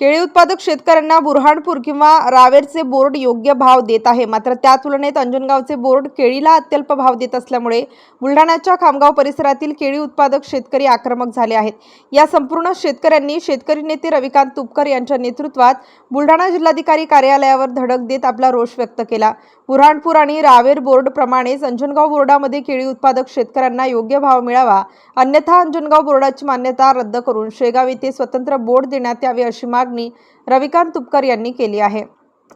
केळी उत्पादक शेतकऱ्यांना बुरहाणपूर किंवा रावेरचे बोर्ड योग्य भाव देत आहे. मात्र त्या तुलनेत अंजनगावचे बोर्ड केळीला अत्यल्प भाव देत असल्यामुळे बुलढाण्याच्या खामगाव परिसरातील केळी उत्पादक शेतकरी आक्रमक झाले आहेत. या संपूर्ण शेतकऱ्यांनी शेतकरी नेते रविकांत तुपकर यांच्या नेतृत्वात बुलढाणा जिल्हाधिकारी कार्यालयावर धडक देत आपला रोष व्यक्त केला. बुरहाणपूर आणि रावेर बोर्डप्रमाणेच अंजनगाव बोर्डामध्ये केळी उत्पादक शेतकऱ्यांना योग्य भाव मिळावा अन्यथा अंजनगाव बोर्डाची मान्यता रद्द करून शेगाव येथे स्वतंत्र बोर्ड देण्यात यावे अशी मागणी रविकांत तुपकर यांनी केली आहे.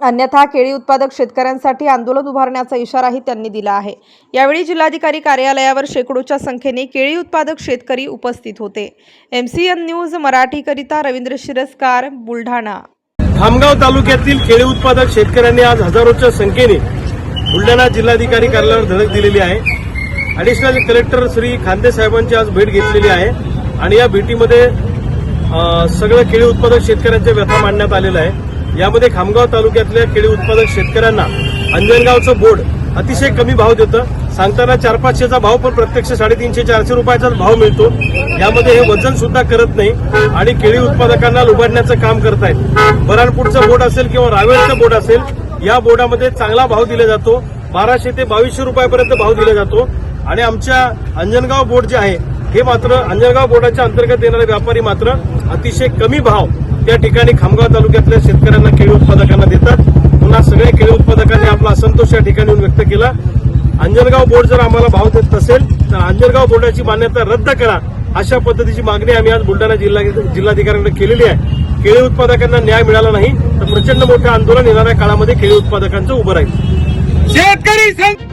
अन्यथा केळी उत्पादक शेतकऱ्यांसाठी आंदोलन उभारण्याचा इशाराही त्यांनी दिला आहे. यावेळी जिल्हाधिकारी कार्यालयावर शेकडोच्या संख्येने केळी उत्पादक शेतकरी उपस्थित होते. एम सी एन न्यूज मराठीकरिता रवींद्र शिरस्कार बुलढाणा. खामगाव तालुक्यातील केळी उत्पादक शेतकऱ्यांनी आज हजारोच्या संख्येने बुलढाणा जिल्हाधिकारी कार्यालयावर धडक दिलेली आहे. ॲडिशनल कलेक्टर श्री खांदे साहेबांची आज भेट घेतलेली आहे. आणि या भेटीमध्ये सगळं केळी उत्पादक शेतकऱ्यांचे व्यथा मांडण्यात आलेला आहे. यामध्ये खामगाव तालुक्यातल्या केळी उत्पादक शेतकऱ्यांना अंजनगावचं बोर्ड अतिशय कमी भाव देतं. सांगताना चार पाचशेचा भाव पण प्रत्यक्ष साडेतीनशे चारशे रुपयाचाच भाव मिळतो. यामध्ये हे वजन सुद्धा करत नाही आणि केळी उत्पादकांना लुबाडण्याचं काम करतायत. बराणपूरचं बोर्ड असेल किंवा रावेरचं बोर्ड असेल या बोर्डामध्ये चांगला भाव दिला जातो. बाराशे ते बावीसशे रुपयापर्यंत भाव दिला जातो. आणि आमच्या अंजनगाव बोर्ड जे आहे हे मात्र अंजनगाव बोर्डाच्या अंतर्गत येणारे व्यापारी मात्र अतिशय कमी भाव त्या ठिकाणी खामगाव तालुक्यातल्या शेतकऱ्यांना केळी उत्पादकांना देतात. पुन्हा सगळ्या केळी उत्पादकांनी आपला असंतोष या ठिकाणी व्यक्त केला. अंजनगाव बोर्ड जर आम्हाला भाव देत नसेल तर अंजनगाव बोर्डाची मान्यता रद्द करा अशा पद्धतीची मागणी आम्ही आज बुलढाणा जिल्हा जिल्हाधिकाऱ्यांकडे केलेली आहे. केळी उत्पादकांना न्याय मिळाला नाही तर प्रचंड मोठं आंदोलन येणाऱ्या काळामध्ये केळी उत्पादकांचं उभं राहील. शेतकरी संघ